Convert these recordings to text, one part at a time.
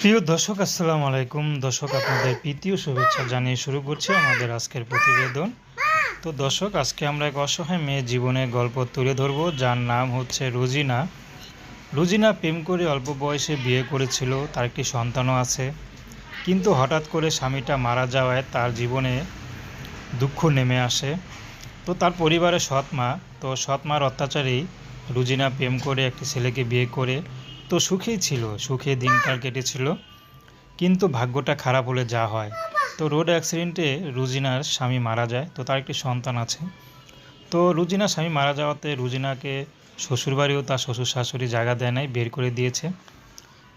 প্রিয় দর্শক, আসসালামু আলাইকুম। দর্শক, আপনাদের প্রীতি ও শুভেচ্ছা জানিয়ে শুরু করছি আমাদের আজকের প্রতিবেদন। তো দর্শক, আজকে আমরা এক অসহায় মেয়ের জীবনের গল্প তুলে ধরবো। যার নাম হচ্ছে রুজিনা। রুজিনা প্রেম করে অল্প বয়সে বিয়ে করেছিল, তার একটি সন্তানও আছে। কিন্তু হঠাৎ করে স্বামীটা মারা যাওয়ায় তার জীবনে দুঃখ নেমে আসে। তো তার পরিবারের সৎ মা, তো সৎ মার অত্যাচারেই রুজিনা প্রেম করে একটি ছেলেকে বিয়ে করে তো সুখেই ছিল, সুখে দিনকাল কেটেছিল। কিন্তু ভাগ্যটা খারাপ হলে যা হয়। তো রোড অ্যাক্সিডেন্টে রুজিনার স্বামী মারা যায়, তো তার একটি সন্তান আছে। তো রুজিনার স্বামী মারা যাওয়াতে রুজিনাকে শ্বশুরবাড়িও তার শ্বশুর শাশুড়ি জায়গা দেয় নাই, বের করে দিয়েছে।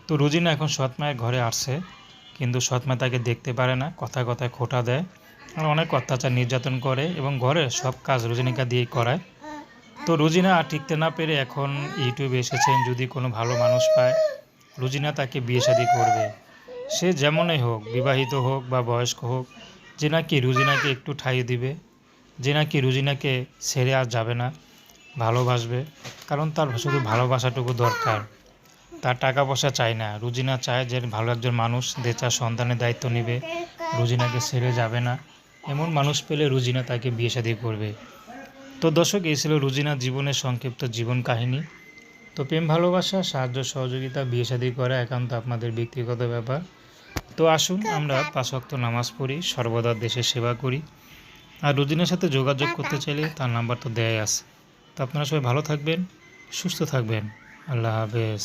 তো রুজিনা এখন সৎমায়ের ঘরে আসছে, কিন্তু সৎমা তাকে দেখতে পারে না, কথায় কথায় খোটা দেয়। আর অনেক অত্যাচার নির্যাতন করে এবং ঘরের সব কাজ রুজিনিকা দিয়েই করায়। তো রুজিনা আর টিকতে না পেরে এখন ইউটিউবে এসেছেন, যদি কোনো ভালো মানুষ পায়, রুজিনা তাকে বিয়ে শাদী করবে। সে যেমনই হোক, বিবাহিত হোক বা বয়স্ক হোক, যে নাকি রুজিনাকে একটু ঠাই দিবে, যে নাকি রুজিনাকে ছেড়ে আর যাবে না, ভালোবাসবে, কারণ তার শুধু ভালোবাসাটুকু দরকার। তার টাকা পয়সা চায় না। রুজিনা চায় যে ভালো একজন মানুষ, যে তার সন্তানের দায়িত্ব নেবে, রুজিনাকে ছেড়ে যাবে না। এমন মানুষ পেলে রুজিনা তাকে বিয়ে শাদী করবে। তো দর্শক এই ছিল রুজিনার জীবনের সংক্ষিপ্ত জীবন কাহিনী। তো প্রেম ভালোবাসা সাহায্য সহযোগিতা বিয়ে শাদী করা একান্ত আপনাদের ব্যক্তিগত ব্যাপার। তো আসুন আমরা পাঁচক্ত নামাজ পড়ি সর্বদা দেশের সেবা করি। আর রুজিনার সাথে যোগাযোগ করতে চাইলে তার নাম্বার তো দেয়াই আছে। তো আপনারা সবাই ভালো থাকবেন সুস্থ থাকবেন। আল্লাহ হাফেজ।